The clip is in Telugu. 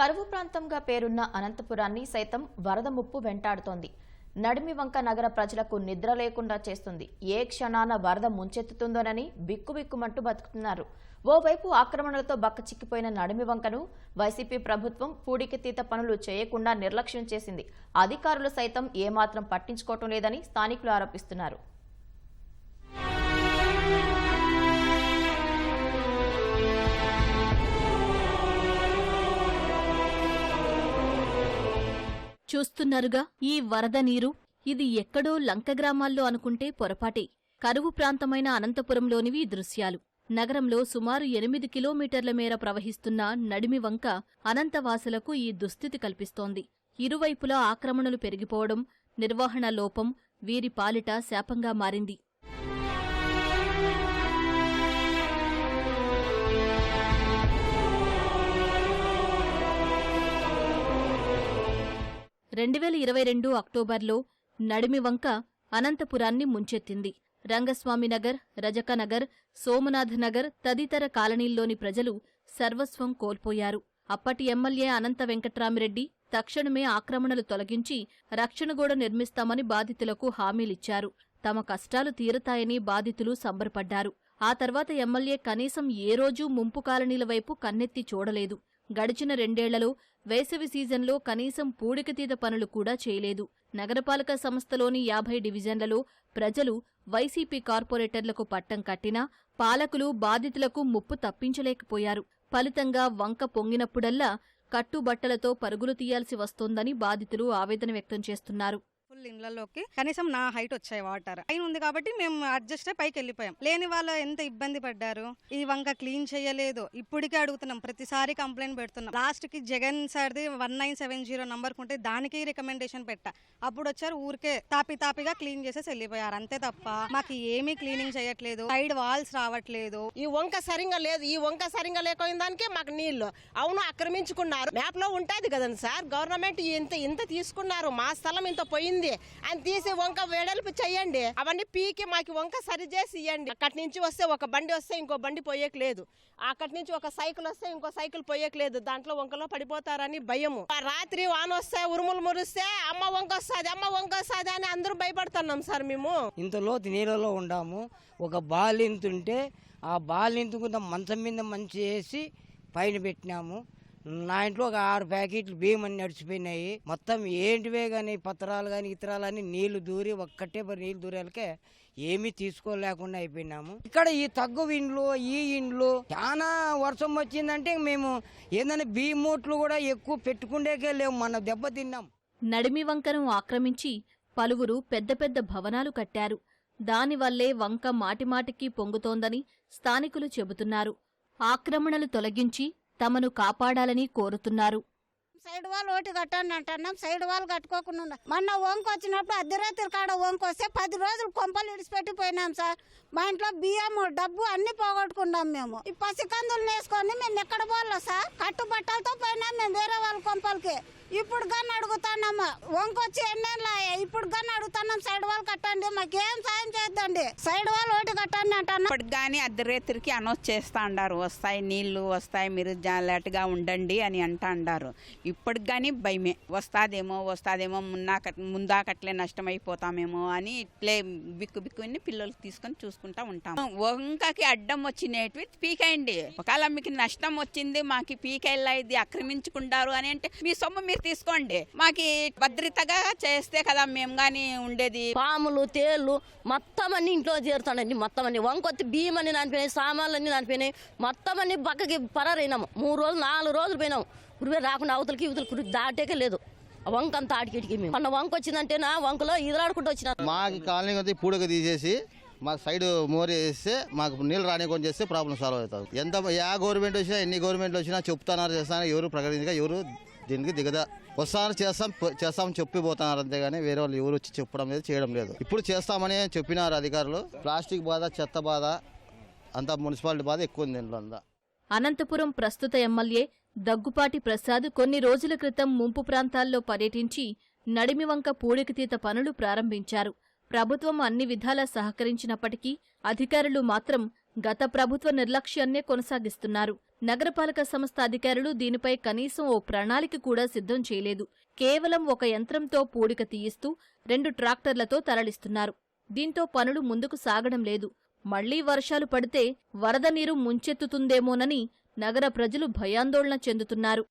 కరువు ప్రాంతంగా పేరున్న అనంతపురాన్ని సైతం వరద ముప్పు వెంటాడుతోంది. నడిమి వంక నగర ప్రజలకు నిద్ర లేకుండా చేస్తుంది. ఏ క్షణాన వరద ముంచెత్తుతుందోనని బిక్కుబిక్కుమంటూ బతుకుతున్నారు. ఓవైపు ఆక్రమణలతో బక్కచిక్కిపోయిన నడిమి వంకను వైసీపీ ప్రభుత్వం పూడికితీత పనులు చేయకుండా నిర్లక్ష్యం చేసింది. అధికారులు సైతం ఏమాత్రం పట్టించుకోవటం లేదని స్థానికులు ఆరోపిస్తున్నారు. చూస్తున్నారుగా ఈ వరద నీరు. ఇది ఎక్కడో లంక గ్రామాల్లో అనుకుంటే పొరపాటే. కరువు ప్రాంతమైన అనంతపురంలోనివి దృశ్యాలు. నగరంలో సుమారు ఎనిమిది కిలోమీటర్ల మేర ప్రవహిస్తున్న నడిమి వంక అనంతవాసులకు ఈ దుస్థితి కల్పిస్తోంది. ఇరువైపులా ఆక్రమణలు పెరిగిపోవడం నిర్వహణ లోపం వీరి పాలిట శాపంగా మారింది. రెండువేల ఇరవై రెండు అక్టోబర్లో నడిమి వంక అనంతపురాన్ని ముంచెత్తింది. రంగస్వామినగర్ రజకనగర్ సోమనాథనగర్ తదితర కాలనీల్లోని ప్రజలు సర్వస్వం కోల్పోయారు. అప్పటి ఎమ్మెల్యే అనంత వెంకట్రామిరెడ్డి తక్షణమే ఆక్రమణలు తొలగించి రక్షణగోడ నిర్మిస్తామని బాధితులకు హామీలిచ్చారు. తమ కష్టాలు తీరతాయని బాధితులు సంబరపడ్డారు. ఆ తర్వాత ఎమ్మెల్యే కనీసం ఏ రోజూ ముంపు కాలనీల వైపు కన్నెత్తి చూడలేదు. గడిచిన రెండేళ్ళలో వేసవి సీజన్లో కనీసం పూడికతీత పనులు కూడా చేయలేదు. నగరపాలక సంస్థలోని యాభై డివిజన్లలో ప్రజలు వైసీపీ కార్పొరేటర్లకు పట్టం కట్టినా పాలకులు బాధితులకు ముప్పు తప్పించలేకపోయారు. ఫలితంగా వంక పొంగినప్పుడల్లా కట్టుబట్టలతో పరుగులు తీయాల్సి వస్తోందని బాధితులు ఆవేదన వ్యక్తం చేస్తున్నారు. ఫుల్ ఇండ్లలోకి కనీసం నా హైట్ వచ్చాయి వాటర్. పైన ఉంది కాబట్టి మేము అడ్జస్ట్ అయి పైకి వెళ్ళిపోయాం. లేని వాళ్ళు ఎంత ఇబ్బంది పడ్డారు? ఈ వంక క్లీన్ చేయలేదు. ఇప్పటికే అడుగుతున్నాం. ప్రతిసారి కంప్లైంట్ పెడుతున్నాం. లాస్ట్కి Jagan సార్ది one nine seven zero number ఉంటే దానికి రికమెండేషన్ పెట్టా. అప్పుడు వచ్చారు ఊరికే తాపి తాపిగా క్లీన్ చేసేసి వెళ్ళిపోయారు. అంతే తప్ప మాకు ఏమీ క్లీనింగ్ చేయట్లేదు. సైడ్ వాల్స్ రావట్లేదు. ఈ వంక సరిగా లేదు. ఈ వంక సరిగా లేకపోయిన దానికి మాకు నీళ్ళు అవును ఆక్రమించుకున్నారు. మ్యాప్లో ఉంటది కదండి సార్. గవర్నమెంట్ ఇంత ఇంత తీసుకున్నారు. మా స్థలం ఇంత పోయింది. అని తీసి వంక వేడల్పు చెయ్యండి. అవన్నీ పీకి మాకు వంక సరి చేసి ఇవ్వండి అక్కడి నుంచి వస్తే ఒక బండి వస్తే ఇంకో బండి పోయేకలేదు అక్కడి నుంచి ఒక సైకిల్ వస్తే ఇంకో సైకిల్ పోయేకలేదు దాంట్లో వంకలో పడిపోతారని భయము. రాత్రి వాన వస్తే ఉరుములు మురిస్తే అమ్మ వంక వస్తుంది అమ్మ వంక వస్తుంది అని అందరూ భయపడుతున్నాం సార్ మేము. ఇంత లోతు నీళ్ళలో ఉండాము. ఒక బాలింతుంటే ఆ బాలింతుకున్న మంచం మీద మంచి వేసి పైన పెట్టినాము. నా ఇంట్లో ఒక ఆరు ప్యాకెట్లు బియ్యం అన్ని నడిచిపోయినాయి. మొత్తం ఏంటివే కానీ పత్రాలు కానీ ఇతరాలు అని నీళ్ళు దూరి ఒక్కటే మరి నీళ్ళు దూరాలకే ఏమీ తీసుకోలేకుండా అయిపోయినాము. ఇక్కడ ఈ తగ్గు ఇండ్లు ఈ ఇండ్లు చాలా వర్షం వచ్చిందంటే మేము ఏంటంటే బియ్యం మూట్లు కూడా ఎక్కువ పెట్టుకుండేకే లేవు మన దెబ్బ తిన్నాం. నడిమి వంకను ఆక్రమించి పలువురు పెద్ద పెద్ద భవనాలు కట్టారు. దానివల్లే వంక మాటిమాటికి పొంగుతోందని స్థానికులు చెబుతున్నారు. ఆక్రమణలు తొలగించి తమను కాపాడాలని కోరుతున్నారు. సైడ్ వాల్ ఒకటి కట్టండి అంటున్నాం. సైడ్ వాల్ కట్టుకోకుండా మొన్న వంకు వచ్చినప్పుడు అర్ధరాత్రి కాడ వంక వస్తే పది రోజులు కొంపలు ఇడిచిపెట్టి పోయినాం సార్. మా ఇంట్లో బియ్యము డబ్బు అన్ని పోగొట్టుకున్నాం మేము. ఈ పసికందులు వేసుకొని మేము ఎక్కడ పోవాలో సార్? కట్టుబట్టలతో పోయినాం మేము వేరే వాళ్ళ కొంపలకి. ఇప్పుడు కానీ అడుగుతున్నాము వంకు వచ్చి ఎన్నేళ్ళు ఇప్పుడు కానీ అడుగుతున్నాం. సైడ్ వాల్ కట్టండి. మాకేం సాయం చేద్దండి సైడ్ వాల్ ఒకటి అంటున్నాం ఇప్పటికి కానీ అర్ధరాత్రికి అనౌన్స్ చేస్తా అండారు. వస్తాయి నీళ్ళు వస్తాయి మీరు జాగ్రత్తగా ఉండండి అని అంటా అండారు. ఇప్పటికి కానీ భయమే. వస్తాదేమో వస్తాదేమో మున్నాక ముందాకట్లే నష్టమైపోతామేమో అని ఇట్లే బిక్కు బిక్కుని పిల్లలకి తీసుకొని చూసుకుంటా ఉంటాం. వంకకి అడ్డం వచ్చినవి పీకేయండి. ఒకవేళ మీకు నష్టం వచ్చింది మాకు పీకేళ్ళ ఇది ఆక్రమించుకుంటారు అని అంటే మీ సొమ్ము మీరు తీసుకోండి. మాకి భద్రతగా చేస్తే కదా మేము కానీ ఉండేది. పాములు తేళ్ళు మొత్తం అన్ని ఇంట్లో చేరుతాడండి మొత్తం అన్ని వంకొత్తి బియ్యం అన్ని నానిపోయినాయి సామాన్లు అన్ని నానిపోయినాయి. మొత్తం అన్ని పక్కకి పరారైనాము. మూడు రోజులు నాలుగు రోజులు పోయినాము. ఇప్పుడు రాకుండా అవతలకి ఇవతలకి దాటేకే లేదు. ఆ వంక అంత ఆడికిటికి మేము. మొన్న వంక వచ్చిందంటే నా వంకలో ఈదలాడుకుంటూ వచ్చిన. మాకు కాలనీ కొద్ది పూడక తీసేసి మాకు సైడ్ మోరి వేస్తే మాకు నీళ్ళు రానికొని చేస్తే ప్రాబ్లం సాల్వ్ అవుతుంది ఎంత యా గవర్నమెంట్ వచ్చినా ఎన్ని గవర్నమెంట్లు వచ్చినా చెప్తున్నారు చేస్తాను ఎవరు ప్రకటించగా ఎవరు దీనికి దిగదా వస్తాను చేస్తాం పో- చేస్తామని చెప్పిపోతున్నారు అంతేగాని వేరే వాళ్ళు ఎవరు వచ్చి చెప్పడం లేదు చేయడం లేదు. ఇప్పుడు చేస్తామని చెప్పినారు అధికారులు. ప్లాస్టిక్ బాధ చెత్త బాధ అంతా మున్సిపాలిటీ బాధ ఎక్కువ ఉంది దీంట్లో అంతా. అనంతపురం ప్రస్తుత ఎమ్మెల్యే దగ్గుపాటి ప్రసాద్ కొన్ని రోజుల క్రితం ముంపు ప్రాంతాల్లో పర్యటించి నడిమివంక పూడికతీత పనులు ప్రారంభించారు. ప్రభుత్వం అన్ని విధాలా సహకరించినప్పటికీ అధికారులు మాత్రం గత ప్రభుత్వ నిర్లక్ష్యాన్నే కొనసాగిస్తున్నారు. నగరపాలక సంస్థ అధికారులు దీనిపై కనీసం ఓ ప్రణాళిక కూడా సిద్ధం చేయలేదు. కేవలం ఒక యంత్రంతో పూడిక తీయిస్తూ రెండు ట్రాక్టర్లతో తరలిస్తున్నారు. దీంతో పనులు ముందుకు సాగడం లేదు. మళ్ళీ వర్షాలు పడితే వరద నీరు ముంచెత్తుతుందేమోనని నగర ప్రజలు భయాందోళన చెందుతున్నారు.